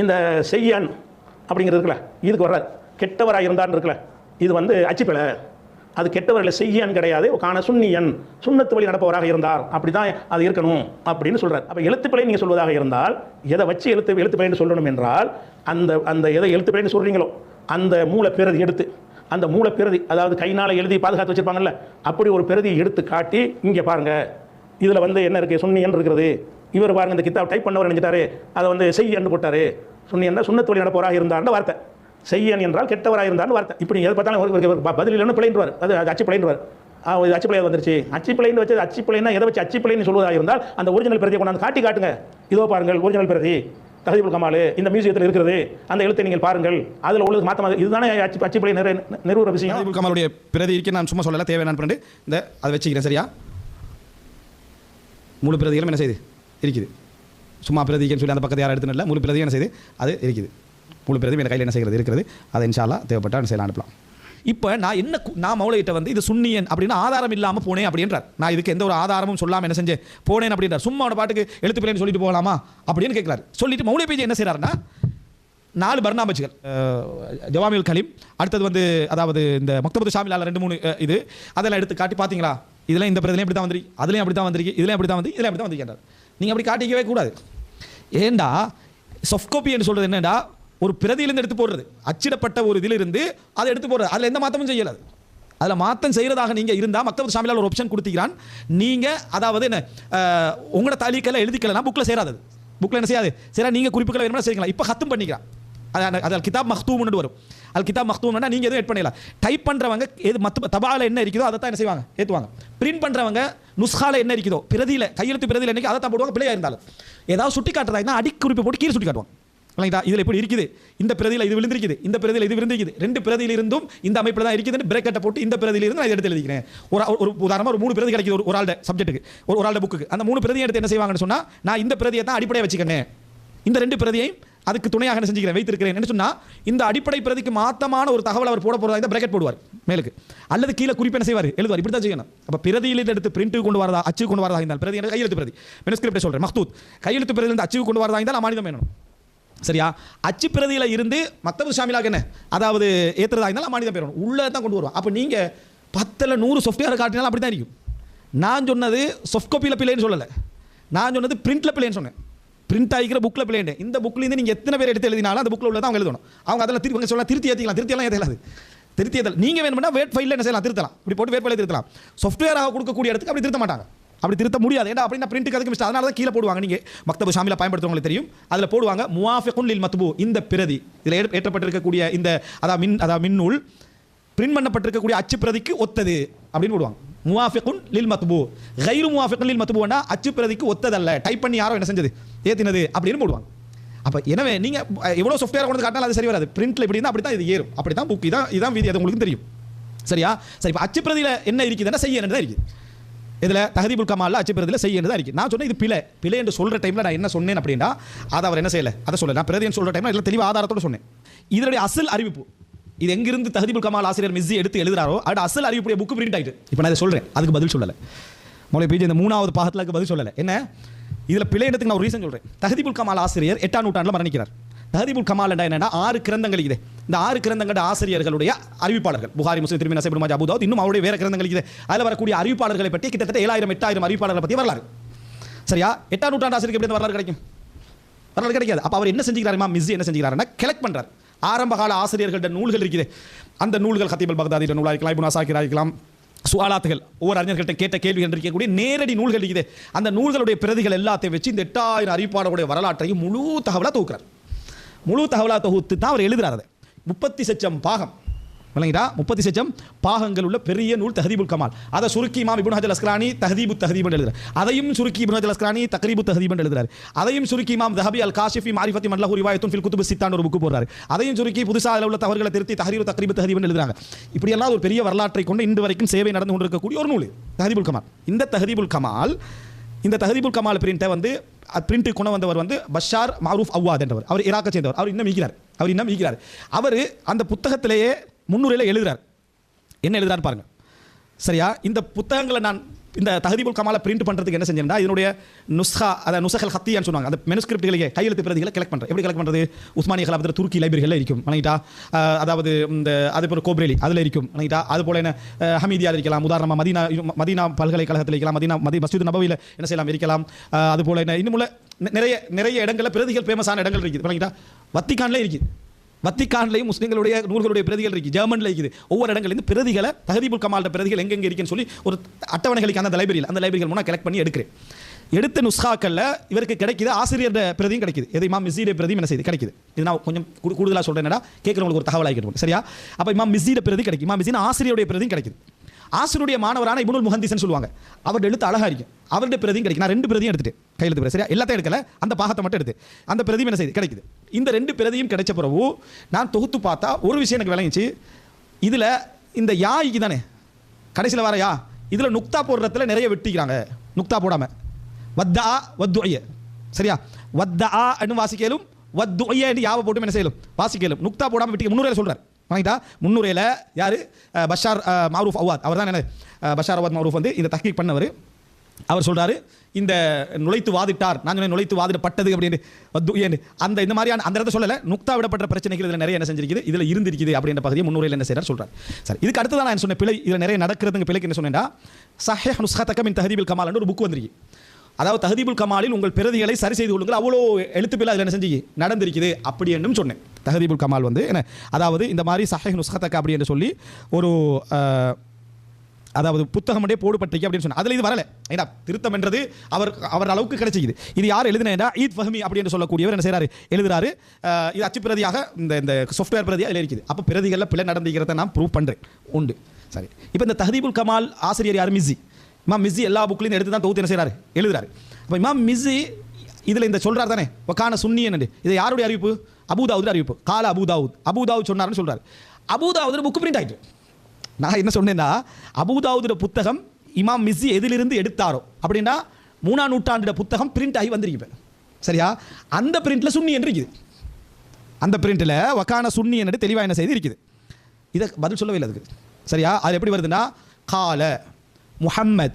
இந்த செய்யன் அப்படிங்கிறது இருக்குல்ல இதுக்கு வர்றார். கெட்டவராக இருந்தான்னு இருக்குல்ல இது வந்து அச்சுப்பிழை. அது கெட்டவர்கள் செய்யன் கிடையாது காண சுன்னியன் சுண்ணத்து வழி நடப்பவராக இருந்தார். அப்படி தான் அது இருக்கணும் அப்படின்னு சொல்கிறார் அப்போ எழுத்துப்பிழை நீங்கள் சொல்வதாக இருந்தால் எதை வச்சு எழுத்து எழுத்துப்பிழைன்னு சொல்லணும் என்றால் அந்த அந்த எதை எழுத்துப்பிழைன்னு சொல்கிறீங்களோ அந்த மூல பிரதி எடுத்து அந்த மூல பிரதி அதாவது கைனால் எழுதி பாதுகாத்து வச்சுருப்பாங்கல்ல அப்படி ஒரு பிரதியை எடுத்து காட்டி இங்கே பாருங்கள் இதில் வந்து என்ன இருக்குது சுன்னியன் இருக்கிறது இவர் பாருங்க இந்த கித்தாப் டைப் பண்ணவர் நினைச்சிட்டாரு அதை வந்து செய்யன்னு போட்டாரு. சுன்னியன் சுண்ணத்து சுண்ணத்தொழி நடப்பவராக இருந்தார்னு வார்த்தை. செய்யன் என்றால் கெட்டவராக இருந்தார்னு வார்த்தை. இப்படி எதை பார்த்தாலும் பதில் இல்லைன்னு பிழைன்றுவார். அது அச்சு பிழைன்றுவார். ஆ இது அச்சு பிள்ளை வந்துருச்சு. அச்சு பிள்ளைன்னு வச்சு அச்சு பிள்ளைன்னா எதை வச்சு அச்சு பிள்ளைன்னு சொல்வதாக இருந்தால் அந்த ஒரிஜினல் பிரதியை கொண்டாந்து காட்டி காட்டுங்க. இதோ பாருங்கள் ஒரிஜினல் பிரதி. தகதிபுல் கமால் இந்த மியூசியத்தில் இருக்கிறது. அந்த எழுத்தை நீங்கள் பாருங்கள். அதில் உள்ளது மாற்ற இதுதானே அச்சு அச்சு பிள்ளை நிறு நிறுவன விஷயம். தகதிபுல் கமாலுடைய பிரதி இருக்கு. நான் சும்மா சொல்லல தேவையான பண்ணி இந்த அதை வச்சுக்கிறேன் சரியா? முழு பிரதிகளும் என்ன செய்யுது இருக்குது. சும்மா பிரதிக்குன்னு சொல்லி அந்த பக்கத்தை யாரும் எடுத்துன்னு இல்லை. முழு பிரதி என்ன செய்யுது அது இருக்குது. முழு பிரதி என் கையில் என்ன செய்கிறது? இருக்கிறது அதை இன்ஷால்லா தேவைப்பட்டால் செய்யலாம்? அனுப்பலாம். இப்போ நான் என்ன நான் மௌலையிட்ட வந்து இது சுன்னியன் அப்படின்னு ஆதாரம் இல்லாமல் போனேன் அப்படின்றார். நான் இதுக்கு எந்த ஒரு ஆதாரமும் சொல்லாமல் என்ன செஞ்சேன்? போனேன் அப்படின்றார். சும்மா அவன பாட்டுக்கு எழுத்து பிள்ளைன்னு சொல்லிட்டு போகலாமா? அப்படின்னு கேட்குறாரு சொல்லிட்டு மௌலை பேஜ் என்ன செய்கிறாருன்னா நாலு பர்ணாமச்சுகள் ஜவாமில் கலீம் அடுத்தது வந்து அதாவது இந்த மக்தபத்து ஷாமிலால ரெண்டு மூணு இது. அதெல்லாம் எடுத்து காட்டி பார்த்தீங்களா இதெல்லாம் இந்த பிரதிலையும் இப்படி தான் வந்துருக்கு. அதுலேயும் அப்படி தான் வந்திருக்கு. இதுலேயும் அப்படி தான் வந்து இதெல்லாம் அப்படி தான் வந்திருக்கின்றார். நீங்கள் அப்படி காட்டிக்கவே கூடாது. ஏண்டா சாஃப்ட் காப்பி என்று சொல்கிறது என்னடா? ஒரு பிரதியிலிருந்து எடுத்து போடுறது. அச்சிடப்பட்ட ஒரு இதிலிருந்து அதை எடுத்து போடுறது. அதில் எந்த மாற்றமும் செய்யலாது அதில் மாற்றம் செய்கிறதாக நீங்கள் இருந்தால் மக்தபத்து ஷாமிலால் ஒரு ஆப்ஷன் கொடுத்துக்கிறான். நீங்கள் அதாவது என்ன உங்களோட தாலிக்கெல்லாம் எழுதிக்கலாம் புக்கில் சேராது புக்கில் என்ன செய்யாது? சரி நீங்கள் குறிப்புகளை வேணும்னா செய்யலாம் இப்போ ஹத்தும் பண்ணிக்கலாம் அது அது கிதாப் மஹ்தூம்னு வரும். அல் கிதாப் மக்தூம்னா நீங்கள் எதுவும் எட் பண்ணிடலாம். டைப் பண்ணுறவங்க எது மத்த தபால என்ன இருக்குதோ அதை தான் என்ன செய்வாங்க? ஏற்றுவாங்க பிரிண்ட் பண்ணுறவங்க நுஸ்கால என்ன இருக்குதோ பிரதியில் கையெழுத்து பிரதியில் என்னைக்கு அதை தான் போடுவாங்க பிள்ளையாக இருந்தாலும். ஏதாவது சுட்டி காட்டுறதா இருந்தால் அடி குறிப்பு போட்டு கீழே சுட்டி காட்டுவாங்க. இல்லைங்களா? இதில் இப்படி இருக்குது. இந்த பிரதியில் இது விழுந்திருக்குது. இந்த பிரதியில் இது விழுந்திருக்குது. ரெண்டு பிரதியில் இருந்தும் இந்த அமைப்பில் தான் இருக்குதுன்னு பிரேக்கெட்டை போட்டு இந்த பிரதியில் இருந்து நான் எடுத்து எழுதிக்கிறேன். ஒரு ஒரு உதாரணமாக ஒரு மூணு பிரதி கிடைக்குது ஒரு ஒரு ஆள் சப்ஜெக்ட்டுக்கு ஒரு ஒரு புக்கு அந்த மூணு பிரதியை எடுத்து என்ன செய்வாங்கன்னு சொன்னால் நான் இந்த பிரதியை தான் அடிப்படையாக வச்சுக்கிறேன் இந்த ரெண்டு பிரதியையும் அதுக்கு துணையாக என்ன செஞ்சுக்கிறேன்? வைத்திருக்கிறேன். என்ன சொன்னால் இந்த அடிப்படை பிரதிக்கு மாத்தமான ஒரு தகவல் அவர் போட போகிறதா இந்த பிரேக்கெட் போடுவார் மேலுக்கு. அல்லது கீழே குறிப்பு என்ன செய்வார்? எழுதுவார். இப்படி தான் செய்யணும். அப்போ பிரதியிலிருந்து எடுத்து பிரிண்ட் கொண்டு வரதா அச்சு கொண்டு வரதா இருந்தால் பிரதி கையெழுத்து பிரதி. மெனுஸ்கிரிப்டை சொல்கிறேன் மக்தூத் கையெழுத்து பிரதியிலிருந்து அச்சு கொண்டு வரதா இருந்தால் மாநிலம் வேணும். சரியா? அச்சு பிரதியில் இருந்து மக்தபு ஷாமிலாக என்ன? அதாவது ஏற்றுறதா இருந்தாலும் மாநிலம் பெறணும். உள்ளே தான் கொண்டு வருவோம் அப்போ நீங்கள் பத்தில் நூறு சாஃப்ட்வேர் காட்டினாலும் அப்படி தான் இருக்கும். நான் சொன்னது சொஃப்கோப்பியில் காப்பியில் பிள்ளைன்னு சொல்லலை. நான் சொன்னது பிரிண்டில் பிள்ளைன்னு சொன்னேன். பிரிண்ட் ஆகிக்கிற புக்கில் பிள்ளைண்டு இந்த புக்லேருந்து நீங்கள் எத்தனை பேர் எடுத்து எழுதினாலும் அந்த புக்கில் உள்ளதான் அவங்க எழுதணும். அவங்க அதெல்லாம் திருப்பி சொல்லலாம் திருத்தி ஏற்றிக்கலாம் திருத்தியெல்லாம் ஏற்றலாது திருத்தி ஏற்றல நீங்கள் வேணும்னா வேட் ஃபைலில் என்ன செய்யலாம்? திருத்தலாம். இப்படி போட்டு வேட் ஃபைலில் திருத்தலாம். சாஃப்ட்வேராக கொடுக்கக்கூடிய இடத்துக்கு அப்படி திருத்த மாட்டாங்க. அப்படி திருத்த முடியாது. ஏன்னா அப்படின்னா பிரிண்ட்டுக்கு அதுக்கு மிஸ்டேக் அதனால தான் கீழே போடுவாங்க. நீங்கள் மக்தபு ஷாமியில் பயன்படுத்துறவங்களுக்கு தெரியும். அதில் போடுவாங்க முவாஃபிகுன் லில் மத்பு. இந்த பிரதி. இதில் ஏற்றப்பட்டிருக்கக்கூடிய இந்த அதான் மின் அதான் மின்னூல் பிரிண்ட் பண்ணப்பட்டிருக்கக்கூடிய அச்சு பிரதிக்கு ஒத்தது. அப்படின்னு போடுவாங்க. முவாஃபிக்குன் லில் மத்பு. கைரு முவாஃபிக்குன் லில் மத்புனா அச்சு பிரதிக்கு ஒத்ததல்ல. டைப் பண்ணி யாரோ என்ன செஞ்சது? ஏத்தினது அப்படின்னு போடுவாங்க. அப்போ எனவே நீங்கள் எவ்வளோ சாஃப்ட்வேர் கொண்டு காட்டினாலும் அது சரி வராது. பிரிண்ட்ல இப்படி இருந்தால் அப்படி தான் இது ஏறும். அப்படி தான் புக் இதான் இதான் வீதி அது உங்களுக்கு தெரியும். சரியா? சரி இப்போ அச்சு பிரதியில் என்ன இருக்குதுன்னா செய்ய தான் இருக்குது? இதில் தகுதி கமாலில் அச்சு பிரதியில் செய்ய தான் இருக்குது. நான் சொன்னேன் இது பிழை. பிழை என்று சொல்கிற டைமில் நான் என்ன சொன்னேன் அப்படின்னா அதை அவர் என்ன செய்யலை. அதை சொல்லலை. நான் பிரதின்னு சொல்கிற டைமில் இல்லை தெளிவு ஆதாரத்தோடு சொன்னேன். இதனுடைய அசல் அறிவிப்பு. இது எங்கிருந்து தகுதிபுல் கமால் ஆசிரியர் மிஸ்ஸி எடுத்து எழுதுறாரோ அது அசல் அறிவிப்புடைய புக்கு பிரிண்ட் ஆகிட்டு இப்போ நான் இதை சொல்கிறேன் அதுக்கு பதில் சொல்லலை. மொழி பிஜி இந்த மூணாவது பாகத்தில் அதுக்கு பதில் சொல்லலை. என்ன? இதில் பிழை இடத்துக்கு நான் ஒரு ரீசன் சொல்கிறேன் தகதிபுல் கமால் ஆசிரியர் எட்டாம் நூற்றாண்டில் மரணிக்கிறார். தகதிபுல் கமால் என்னன்னா ஆறு கிரந்தங்கள் இது. இந்த ஆறு கிரந்தங்கள் ஆசிரியர்களுடைய அறிவிப்பாளர்கள். புகாரி முஸ்லிம் திருமண சைபுமாஜ் அபுதாவுத் இன்னும் அவருடைய வேறு கிரந்தங்கள் இது. அதில் வரக்கூடிய அறிவிப்பாளர்களை பற்றி கிட்டத்தட்ட ஏழாயிரம் எட்டாயிரம் அறிவிப்பாளர்களை பற்றி வரலாறு. சரியா? எட்டாம் நூற்றாண்டு ஆசிரியர் எப்படி வரலாறு கிடைக்கும்? வரலாறு கிடைக்காது. அப்போ அவர் என்ன செஞ்சுக்கிறாருமா? மிஸ் என்ன செஞ்சுக்கிறாருன்னா கலெக்ட் பண்ணுறாரு ஆரம்பகால கால நூல்கள் இருக்குது. அந்த நூல்கள் ஹத்தீபல் பக்தாதி நூலாக இருக்கலாம் இபுனா சாக்கிரா இருக்கலாம். சுவாலாத்துகள் ஒவ்வொரு அறிஞர்கள்ட்ட கேட்ட கேள்விகள் இருக்கக்கூடிய நேரடி நூல்கள் இருக்குது. அந்த நூல்களுடைய பிரதிகள் எல்லாத்தையும் வச்சு இந்த எட்டாயிரம் அறிவிப்பாளருடைய வரலாற்றையும் முழு தகவலாக தொகுக்கிறார். முழு தகவலாக தொகுத்து தான் அவர் எழுதுறாரு முப்பத்தி சச்சம் பாகம். விளங்கிட்டா முப்பத்தி சச்சம் பாகங்கள் உள்ள பெரிய நூல் தஹதீபுல் கமால். அதை சுருக்கி இமாம் இபுன் ஹஜல் அஸ்கலானி தஹதீபு தஹதீப் எழுதுறார். அதையும் சுருக்கி இபுன் ஹஜல் அஸ்கலானி தக்ரீபு தஹதீப் எழுதுறார். அதையும் சுருக்கி இமாம் தஹபி அல் காஷிஃபி மாரிஃபத்தி மல்லஹு ரிவாயத்தும் ஃபில் குத்துபு சித்தான் ஒரு புக்கு போடுறாரு. அதையும் சுருக்கி புதுசாக அதில் உள்ள தவறுகளை திருத்தி தஹரீர் தக்ரீபு தஹதீப் எழுதுறாங்க. இப்படி எல்லாம் ஒரு பெரிய வரலாற்றை கொண்டு இன்று வரைக்கும் சேவை நடந்து கொண்டிருக்கக்கூடிய ஒரு நூல் தஹதீபுல் கமால். இந்த தஹதீபுல் கமால் இந்த தஹதீபுல் கமால் பிரிண்டை வந்து பிரிண்ட் கொண்டு வந்தவர் வந்து பஷார் மாரூஃப் அவ்வாத் என்றவர். அவர் இராக்கை சேர்ந்தவர். அவர் இன்னும் ஈக்கிறார் அவர் இன்னும் ஈக்கிறார் அவர் அந்த புத்தகத்திலேயே முன்னுரையில் எழுதுறார். என்ன எழுதுறாரு பாருங்க. சரியா? இந்த புத்தகங்களை நான் இந்த தகுதிபுல் கமாலை பிரிண்ட் பண்ணுறதுக்கு என்ன செஞ்சேன்னா இதனுடைய நுஸ்ஹா அதை நுசகல் ஹத்தியான்னு சொன்னாங்க அந்த மெனுஸ்கிரிப்ட்களை கையெழுத்து பிரதிகளை கலெக்ட் பண்ணுறேன் எப்படி கலெக்ட் பண்ணுறது உஸ்மானிய கலாபத்தில் துருக்கி லைப்ரரிகளில் இருக்கும். வணங்கிட்டா அதாவது இந்த அது போல கோப்ரேலி அதில் இருக்கும். வணங்கிட்டா அது போல என்ன அஹ், ஹமீதியாவில் இருக்கலாம். உதாரணமாக மதீனா மதீனா பல்கலைக்கழகத்தில் இருக்கலாம். மதினா மதி மசூத் நபவியில் என்ன செய்யலாம்? இருக்கலாம். அது போல என்ன இன்னும் நிறைய நிறைய இடங்களில் பிரதிகள் ஃபேமஸான இடங்கள் இருக்குது. வணங்கிட்டா வத்திக்கான்லேயே இருக்குது. வத்திக்கான்லையும் முஸ்லீம்களுடைய நூல்களுடைய பிரதிகள் இருக்குது ஜெர்மனில் இருக்குது. ஒவ்வொரு இடங்கள்லேருந்து பிரதிகளை தகதிபுல் கமாலோட பிரதிகள் எங்கெங்கே இருக்குன்னு சொல்லி ஒரு அட்டவணைகளுக்கு அந்த லைப்ரரியில் அந்த லைப்ரரிகள் மூணாக கலெக்ட் பண்ணி எடுக்கிறேன். எடுத்த நுஸ்காக்களில் இவருக்கு கிடைக்கிது ஆசிரியர் பிரதியும் கிடைக்குது. எது இமாம் மிஸ்ஸீட பிரதியும் என்ன செய்யுது? கிடைக்குது. இது நான் கொஞ்சம் கூடுதலாக சொல்கிறேன்னா கேட்குறவங்களுக்கு ஒரு தகவலாக கேட்டுவோம் சரியா? அப்போ இமாம் மிஸ்ஸீட பிரதி கிடைக்கும் இமாம் மிஸ்ஸின் ஆசிரியருடைய பிரதியும் கிடைக்குது. ஆசிரியருடைய மாணவரான இபுனுல் முஹந்திஸ்னு சொல்லுவாங்க. அவருடைய எழுத்து அழகா இருக்கும். அவருடைய பிரதியும் கிடைக்கும். நான் ரெண்டு பிரதியும் எடுத்துட்டு கையெழுத்து பிரதி சரியா? எல்லாத்தையும் எடுக்கல. அந்த பாகத்தை மட்டும் எடுத்து. அந்த பிரதியும் என்ன செய்யுது? கிடைக்குது. இந்த ரெண்டு பிரதியும் கிடைச்ச பிறகு நான் தொகுத்து பார்த்தா ஒரு விஷயம் எனக்கு விளங்கிச்சு. இதில் இந்த யாய்க்கு தானே கடைசியில் வர யா. இதில் நுக்தா போடுறதுல நிறைய வெட்டிக்கிறாங்க. நுக்தா போடாமல் வத்தா வத்துய சரியா? வத்தா அன்னு வாசிக்கலும் வத்துய யாவை போட்டு என்ன செய்யலும்? வாசிக்கலும். நுக்தா போடாமல் வெட்டி முன்னுரையில் சொல்கிறார் வாங்கிட்டா? முன்னுரையில் யார்? பஷார் மாரூஃப் அவாத் அவர் தான் என்ன பஷார் அவாத் மாரூஃப் வந்து இந்த தஹ்கீக் பண்ணவர். அவர் சொல்கிறாரு இந்த நுழைத்து வாதிட்டார். நான் சொன்னேன் நுழைத்து வாதிடப்பட்டது அப்படின்னு. வத்துயன்னு அந்த இந்த மாதிரியான அந்த இடத்த சொல்லலை நுக்தா விடப்பட்ட பிரச்சனைகள் இதில் நிறைய என்ன செஞ்சிருக்குது? இதில் இருந்திருக்குது அப்படின்ற பகுதியை முன்னுரையில் என்ன செய்கிறார் சொல்கிறார் சார் இதுக்கு அடுத்து தான் நான் சொன்ன பிழை இதில் நிறைய நடக்கிறதுங்க பிழைக்கு என்ன சொன்னேன்டா? சஹேஹ் நுஸ்ஹத்தக மின் தஹதீபில் கமால்னு ஒரு புக் வந்திருக்கு. அதாவது தஹதீபுல் கமாலில் உங்கள் பிரதிகளை சரி செய்து கொள்ளுங்கள். அவ்வளோ எழுத்துப்பில் அதில் என்ன செஞ்சு நடந்திருக்குது அப்படி என்னும் சொன்னேன். தஹதீபுல் கமால் வந்து என்ன அதாவது இந்த மாதிரி சஹேஹ் நுஸ்ஹத்தக அப்படி என்று சொல்லி ஒரு அதாவது புத்தகம் மட்டும் போடுபட்டிருக்கு அப்படின்னு சொன்னால் அதில் இது வரல. ஏன்னா திருத்தம் என்றது அவர் அவர் அளவுக்கு கிடைச்சிக்குது. இது யார் எழுதினா ஈத் ஃபஹமி அப்படி என்று சொல்லக்கூடியவர் என்ன செய்கிறார் எழுதுறாரு. இது அச்சு பிரதியாக இந்த இந்த சாஃப்ட்வேர் பிரதி அதில் இருக்குது. அப்போ பிரதிகளில் பிள்ளை நடந்துக்கிறத நான் ப்ரூவ் பண்ணுறேன் உண்டு. சரி. இப்போ இந்த தஹதீபுல் கமால் ஆசிரியர் யார்? மிஸ்ஸி. இமாம் மிஸ்ஸி எல்லா புக்லையும் எடுத்து தான் தொகுத்து என்ன செய்கிறாரு எழுதுறாரு. அப்போ இமாம் மிஸ்ஸி இதில் இந்த சொல்கிறார் தானே? வக்கான சுன்னியன் இது யாருடைய அறிவிப்பு? அபூதாவுது அறிவிப்பு. கால அபூதாவுத் அபூதாவுத் சொன்னார்னு சொல்கிறார் அபூதாவுது புக் பிரிண்ட் ஆகிட்டு நான் என்ன சொன்னேன்னா அபூதாவுதுட புத்தகம் இமாம் மிஸ்ஸி எதிலிருந்து எடுத்தாரோ? அப்படின்னா மூணாம் நூற்றாண்டுட புத்தகம் பிரிண்ட் ஆகி வந்திருக்கு சரியா? அந்த பிரிண்டில் சுன்னி என்று இருக்குது. அந்த பிரிண்டில் வக்கான சுன்னி என்று தெளிவாக என்ன செய்து இருக்குது. இதை பதில் சொல்லவே இல்லை அதுக்கு. சரியா? அது எப்படி வருதுன்னா கால முஹம்மத்.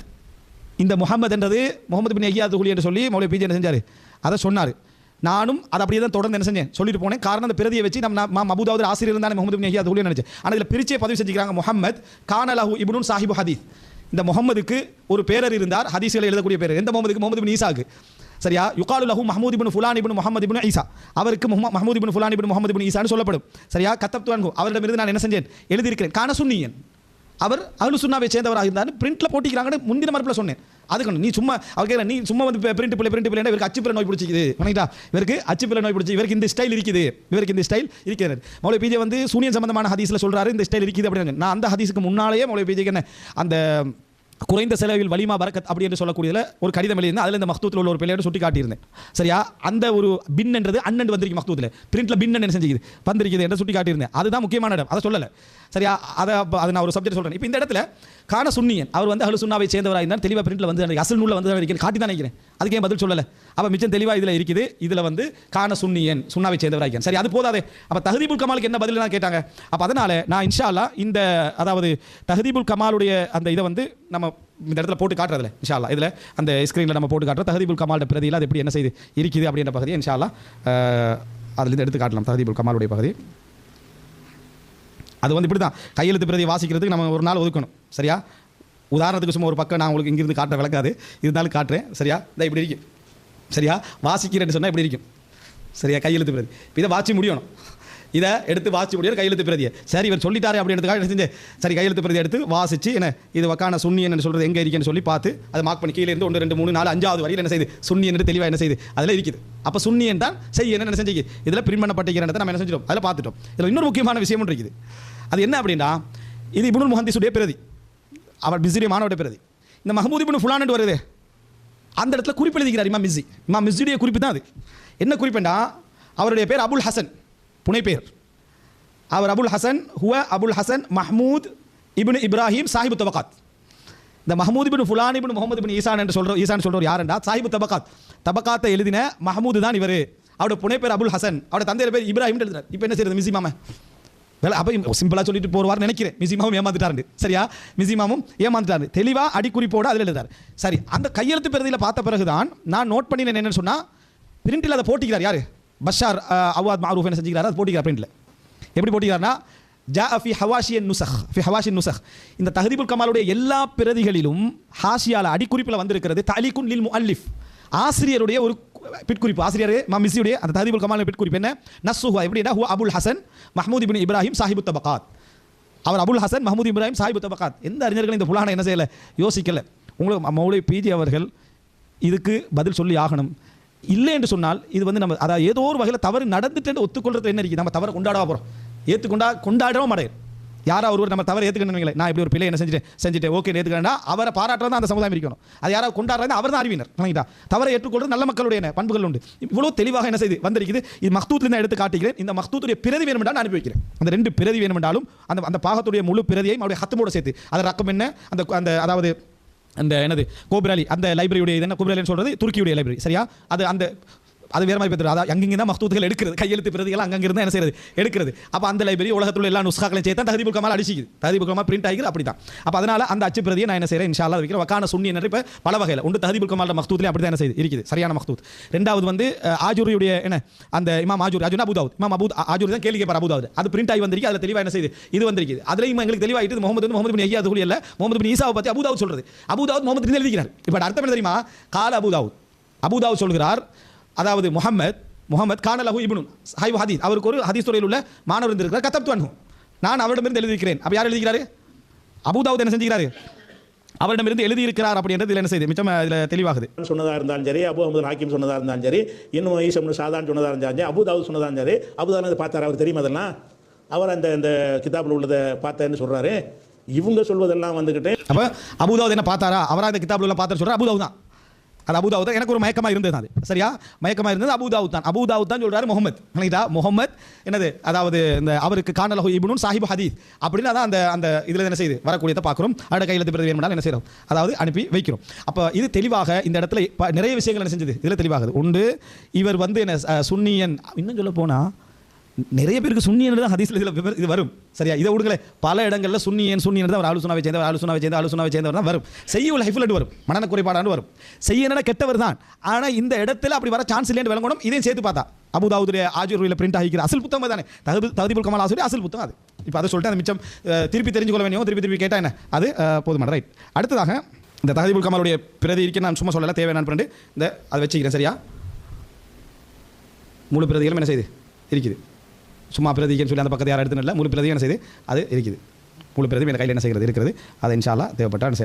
இந்த முஹம்மத் என்றது முகமது பின் ஐயா துகுலி என்று சொல்லி மௌலிய பிஜி என்ன செஞ்சார்? அதை சொன்னார். நானும் அதை அப்படியே தான் தொடர்ந்து என்ன செஞ்சேன்? சொல்லிட்டு போனேன். காரணம் அந்த பிரதியை வச்சு நம்ம நான் அபுதாவது ஆசிரியர் இருந்தாலும் முகமது பின் ஐயா துகுலி நினைச்சேன். ஆனால் இதில் பிரிச்சே பதிவு செஞ்சுக்கிறாங்க கான கானலஹு இப்னு சாஹிபு ஹதீஸ். இந்த முகம்மதுக்கு ஒரு பேரர் இருந்தார். ஹதீஸ்களை எழுதக்கூடிய பேரர். எந்த முகமதுக்கு முகமது பின் ஈசாக்கு. சரியா? யுகாலு லஹு Mahmud ibn Fulan ibn Muhammad ibn Isa. அவருக்கு Mahmud ibn Fulan ibn Muhammad ibn ஈசான்னு சொல்லப்படும். சரியா? கத்தப்து அவரிடமிருந்து நான் என்ன செஞ்சேன்? எழுதியிருக்கிறேன். கான சுன்னியன். அவர் அஹ்லு சுண்ணாவை சேர்ந்தவராக இருந்தார் பிரிண்ட்டில் போட்டிக்கிறாங்கன்னு முந்தின மறுப்பில் சொன்னேன். அதுக்கு நீ சும்மா அவர் நீ சும்மா வந்து பிரிண்ட் பிள்ளை பிரிண்ட் பிள்ளை இவருக்கு அச்சு நோய் பிடிச்சிக்குது. உனக்கிட்டா இவருக்கு அச்சுப்பிள்ளை நோய் பிடிச்சி இவருக்கு இந்த ஸ்டைல் இருக்குது. இவருக்கு இந்த ஸ்டைல் இருக்கிறது. மௌலை பிஜே வந்து சூனியன் சம்பந்தமான ஹதீஸில் சொல்கிறாரு இந்த ஸ்டைல் இருக்குது அப்படின்னு. நான் அந்த ஹதீஸுக்கு முன்னாலேயே மௌலை பிஜேக்கு என்ன அந்த குறைந்த செலவில் வலிமா பறக்கத் அப்படி என்று ஒரு கடிதம் எழுதியிருந்தேன். அதில் இந்த மக்தூத்தில் உள்ள ஒரு பிள்ளையோட சுட்டி காட்டியிருந்தேன். சரியா? அந்த ஒரு பின்ன்றது அண்ணன் வந்திருக்கு மக்தூத்தில். பிரிண்டில் பின்னன் என்ன செஞ்சுக்குது? வந்திருக்குது என்று சுட்டி காட்டியிருந்தேன். அதுதான் முக்கியமான இடம். அதை சொல்லலை. சரியா அதை அதை நான் ஒரு சப்ஜெக்ட் சொல்கிறேன் இப்போ இந்த இடத்துல கான சுன்னியன் அவர் வந்து அஹ்லு சுண்ணாவை சேர்ந்தவராக இருந்தால் தெளிவாக பிரிண்டில் வந்து அசல் நூலில் வந்து இருக்கேன் காட்டி தான் நினைக்கிறேன். அதுக்கு ஏன் பதில் சொல்லலை? அப்போ மிச்சம் தெளிவாக இதில் இருக்குது இதில் வந்து கான சுன்னியன் சுண்ணாவை சேர்ந்தவராக இருக்கேன் சரி அது போதாதே. அப்போ தகுதிபுல் கமாலுக்கு என்ன பதில் தான் கேட்டாங்க? அப்போ அதனால நான் இன்ஷாலா இந்த அதாவது தகுதிபுல் கமாலுடைய அந்த இதை வந்து நம்ம இந்த இடத்துல போட்டு காட்டுறதுல இன்ஷாலா இதில் அந்த ஸ்க்ரீனில் நம்ம போட்டு காட்டுறோம். தகுதிபுல் கமாலோட பிரதியில் அது எப்படி என்ன செய்து இருக்குது அப்படின்ற பகுதியை இன்ஷாலா அதுலேருந்து எடுத்து காட்டலாம். தகுதிபுல் கமாலுடைய பகுதி. அது வந்து இப்படி தான் கையெழுத்து பிரதி வாசிக்கிறதுக்கு நம்ம ஒரு நாள் ஒதுக்கணும். சரியா? உதாரணத்துக்கு சும்மா ஒரு பக்கம் நான் உங்களுக்கு இங்கிருந்து காட்ட விளக்காது. இருந்தாலும் காட்டுறேன். சரியா? இதை இப்படி இருக்கும் சரியா? வாசிக்கிறேன்னு சொன்னால் இப்படி இருக்கும். சரியா? கையெழுத்து பிரதி. இதை வாசி முடியணும். இதை எடுத்து வாசிச்சு முடியாது கையெழுத்து பிரதியை. சரி இவர் சொல்லிட்டாரு அப்படின்றதுக்காக என்ன செஞ்சேன் சரி கையெழுத்து பிரதி எடுத்து வாசிச்சு என்ன இது வக்கான சுண்ணி என்ன சொல்றது எங்கே இருக்கேன்னு சொல்லி பார்த்து அதை மார்க் பண்ணி கீழே இருந்து ஒன்று ரெண்டு மூணு நாலு அஞ்சாவது வரையில் என்ன செய்யுது சுண்ணி என்று தெளிவாக என்ன செய்யுது அதில் இருக்குது. அப்போ சுன்னியன் தான் செய்ய என்ன செஞ்சு? இதில் பிரிண்ட் பண்ணப்பட்டிருக்கிறத நம்ம என்ன செஞ்சிட்டோம்? அதில் பார்த்துட்டோம். இதில் இன்னொரு முக்கியமான விஷயம் இருக்குது. அது என்ன அப்படின்னா இது இபுனுல் முஹந்திஸுடைய பிரதி. அவர் மிஸ்ரி மாணவருடைய பிரதி. இந்த மஹமூத் இபுனு ஃபுலான் வருது. அந்த இடத்துல குறிப்பு எழுதிக்கிறார் இமா மிஸ்ஸி இமா மிஸ்ஸியுடைய குறிப்பு தான் அது. என்ன குறிப்புண்டா அவருடைய பேர் அபுல் ஹசன். புனை பேர் அவர் அபுல் ஹசன் ஹுவ Abul Hasan Mahmud ibn Ibrahim சாஹிபு தபகாத். இந்த Mahmud ibn Fulan ibn Muhammad ibn Eshan என்று சொல்கிற ஈசான் சொல்கிறவர் யாருண்டா? சாஹிபு தபகாத். தபகாத்தை எழுதின மஹமூது தான் இவர். அவருடைய புனை பேர் அபுல் ஹசன். அவருடைய தந்தையர் பேர் இப்ராஹிம் எழுதினார் இப்போ என்ன செய்யறது மிஸ்ஸி மாம வேலை அப்போ சிம்பிளாக சொல்லிட்டு போவார் நினைக்கிறேன். மிசிமாவும் ஏமாந்துட்டாரு சரியா? மிசிமாவும் ஏமாந்துட்டாரு தெளிவாக அடிக்குறிப்போடு அதில் எழுதார் சரி அந்த கையெழுத்து பிரதியில் பார்த்த பிறகு தான் நான் நோட் பண்ணினேன் என்னென்னு சொன்னால் பிரிண்டில் அதை போட்டிக்கிறார் யார்? பஷார் அவாத் மாரூஃப் என்ன செஞ்சுக்கிறார் அதை போட்டிக்கிறார் பிரிண்டில் எப்படி போட்டிக்கிறார்னா ஜா ஃபி ஹவாஷியன் நுசஹ் ஃபி ஹவாஷின் நுசஹ் இந்த தஹதீபுல் கமாலுடைய எல்லா பிரதிகளிலும் ஹாஷியால் அடிக்குறிப்பில் வந்திருக்கிறது தலிகுன் லில் முஅல்லிஃப் ஆசிரியருடைய ஒரு பிற்குறிப்பு. ஆசிரியர் மா மிஸ்ஸியுடைய அந்த தஹதீபுல் கமால் பிற்குறிப்பு என்ன? நஸ்ஸுஹா எப்படின்னா ஹூ அபுல் ஹசன் மஹமூத் இபின் இப்ராஹிம் சாஹிபு தபகாத் அவர் அபுல் ஹசன் மஹமூத் இப்ராஹிம் சாஹிபு தபகாத் எந்த அறிஞர்களும் இந்த புலானை என்ன செய்யலை? யோசிக்கலை. உங்களுக்கு மௌலை பிஜி அவர்கள் இதுக்கு பதில் சொல்லி ஆகணும். இல்லை என்று சொன்னால் இது வந்து நம்ம அதாவது ஏதோ ஒரு வகையில் தவறு நடந்துட்டு ஒத்துக்கொள்றது என்ன இருக்குது? நம்ம தவறு கொண்டாட போகிறோம் ஏற்றுக்கொண்டா கொண்டாடவும் மாட்டேன் யாரா ஒருவர் நம்ம தவறு ஏற்றுக்கணும் நான் இப்படி ஒரு பிள்ளை என்ன செஞ்சுட்டேன் செஞ்சுட்டேன் ஓகே ஏற்றுக்கிறேன்னா அவரை பாராட்டுறது அந்த சமுதாயம் இருக்கணும். அது யாராவது கொண்டாடுறது அவர் தான் அறிவினர். இல்லைங்களா தவறை ஏற்றுக்கொள்வது நல்ல மக்களுடைய என்ன பண்புகள் உண்டு. இவ்வளோ தெளிவாக என்ன செய்து வந்திருக்குது? இது மக்தூத்தில் நான் எடுத்து காட்டுகிறேன். இந்த மக்தூத்துடைய பிரதி வேணுமென்றால் நான் அனுப்பி வைக்கிறேன். அந்த ரெண்டு பிரதி வேணுமென்றாலும் அந்த அந்த பாகத்துடைய முழு பிரதியையும் அவருடைய ஹத்தமோட சேர்த்து அது ரக்கம் என்ன? அந்த அந்த அதாவது அந்த என்னது கோபுராலி அந்த லைப்ரரியுடைய இது என்ன? கோபுராலின்னு சொல்றது துருக்கியுடைய லைப்ரரி சரியா? அது அந்த அது வேற மாதிரி பெற்று அதாவது அங்கங்கே தான் மஹ்தூத்துகள் எடுக்கிறது. கையெழுத்து பிரதிகள் அங்கங்க என்ன செய்யறது? எடுக்கிறது. அப்போ அந்த லைப்ரரி உலகத்தில் எல்லா நுஸ்காக்களையும் சேர்த்து தகுதி கமால் அடிச்சிக்குது. தகுதி கமால் பிரிண்ட் ஆகிது அப்படி தான் அப்போ அதனால அந்த அச்சு பிரதியை நான் என்ன செய்கிறேன் இன்ஷா அல்லாஹ் வைக்கிறேன். வக்கான சுண்ணி என்ன இப்போ பல வகையில். உண்டு தகுதி கமால் மஹ்தூத்லேயே அப்படி தான் என்ன செய்யுது இருக்குது. சரியான மஹ்தூத் ரெண்டாவது வந்து ஆஜூரியுடைய என்ன அந்த இமாம் ஆஜூர் ஆஜூர் அபுதாவுத் இமாம் அபூத் ஆஜூர் தான் கேள்வி கேட்பார் அபுதாவுத் அது பிரிண்ட் ஆகி வந்திருக்கு அதில் தெளிவாக என்ன செய்யுது இது வந்திருக்குது. அதுலேயும் எங்களுக்கு தெளிவாகிட்டு முகமது வந்து முகமது பின் ஐயா அதுக்குள்ள இல்லை முகமது பின் ஈசாவை பற்றி அபுதாவுத் சொல்றது. அபுதாவுத் முகமது பின் எழுதிக்கிறார். இப்போ அர்த்தம் என்ன தெரியுமா? கால அபுதாவுத் அபுதாவுத் சொல்கிறார் அதாவது முகமது முகமது கான லஹு இப்னு ஹைவ் ஹதீஸ். அவருக்கு ஒரு ஹதீஸ் துறையில் உள்ள மாணவர் இருந்திருக்கிறார். கத்தப்து அன்ஹு. நான் அவரிடமிருந்து எழுதியிருக்கிறேன். அப்போ யார் எழுதிக்கிறாரு? அபுதாவுத் என்ன செஞ்சுக்கிறாரு? அவரிடமிருந்து எழுதியிருக்கிறார் அப்படின்றது இதில் என்ன செய்யுது மிச்சம் இதில் தெளிவாகுது. சொன்னதாக இருந்தாலும் சரி அபு அஹமது ஹாக்கிம் சொன்னதாக இருந்தாலும் சரி இன்னும் ஈசம்னு சாதான் சொன்னதாக இருந்தாலும் சரி அபுதாவுத் சொன்னதாக சரி அபுதானது பார்த்தார்? அவர் தெரியுமா அதெல்லாம்? அவர் அந்த இந்த கிதாபில் உள்ளதை பார்த்தேன்னு சொல்றாரு. இவங்க சொல்வதெல்லாம் வந்துக்கிட்டு அப்போ அபுதாவுத் என்ன பார்த்தாரா? அவரா இந்த கிதாபுல பார்த்தாரு சொல்கிறார் அபுதாவுத் தான். அது அபுதாவு தான். எனக்கு ஒரு மயக்கமாக இருந்தது அது. சரியா? மயக்கமாக இருந்தது அபுதாவு தான். அபுதாவு தான் சொல்றாரு முகமது இல்லைங்களா முகமது என்னது? அதாவது இந்த அவருக்கு காணலஹு இபுனும் சாஹிப் ஹதீஸ் அப்படின்னு அதான் அந்த அந்த இதில் என்ன செய்யுது? வரக்கூடியதை பார்க்குறோம். அடுத்த கையெழுத்து பிரதி வேணும்னாலும் என்ன செய்கிறோம் அதாவது அனுப்பி வைக்கிறோம். அப்போ இது தெளிவாக இந்த இடத்துல நிறைய விஷயங்கள் என்ன செஞ்சது? இதில் தெளிவாகுது. உண்டு இவர் வந்து என்ன சுன்னியன் இன்னும் சொல்ல போனால் நிறைய பேருக்கு சுன்னியன் தான் ஹதீஸ்ல இதில் இது வரும். சரியா? இதை விடுங்களே பல இடங்களில் சுன்னியன் சுன்னியன் தான் ஒரு ஆலோசனாவை சேர்ந்த ஆலோசனாவை சேர்ந்த ஆலோசனாவை சேர்ந்தவர் தான் வரும். செய்ய உள்ள லைஃப்ல வரும். மனநல குறைபாடாண்டு வரும். செய்ய கெட்டவர் தான். ஆனால் இந்த இடத்துல அப்படி வர சான்ஸ் இல்லைன்னு விளங்கணும். இதையும் சேர்த்து பார்த்தா. அபுதாவுடைய ஆஜூரியில் பிரிண்ட் ஆகிக்கிற அசல் புத்தகம் தானே தகுதி தகுதிபுல் கமல் ஆசிரியர் அசல் புத்தகம் அது. இப்போ அதை சொல்லிட்டு அந்த மிச்சம் திருப்பி தெரிஞ்சுக்கொள்ள வேண்டியவங்க திருப்பி திருப்பி கேட்டா என்ன? அது போதுமான. ரைட் அடுத்ததாக இந்த தகுதிபுல் கமாலுடைய பிரதி இருக்க நான் சும்மா சொல்லலை தேவையான ஃப்ரெண்டு இந்த அதை வச்சுக்கிறேன். சரியா? முழு பிரதிகளும் என்ன செய்யுது இருக்குது. சும்மா பிரதிகன்னு சொல்லி அந்த பக்கத்தை யாரும் எடுத்துன்னு இல்லை முழு பிரதியும் என்ன செய்யுது அது இருக்குது. முழு பிரதியும் என் கையில் என்ன செய்கிறது? இருக்கிறது. அதை இன்ஷால்லா தேவைப்பட்டால் என்ன செய்யலாம்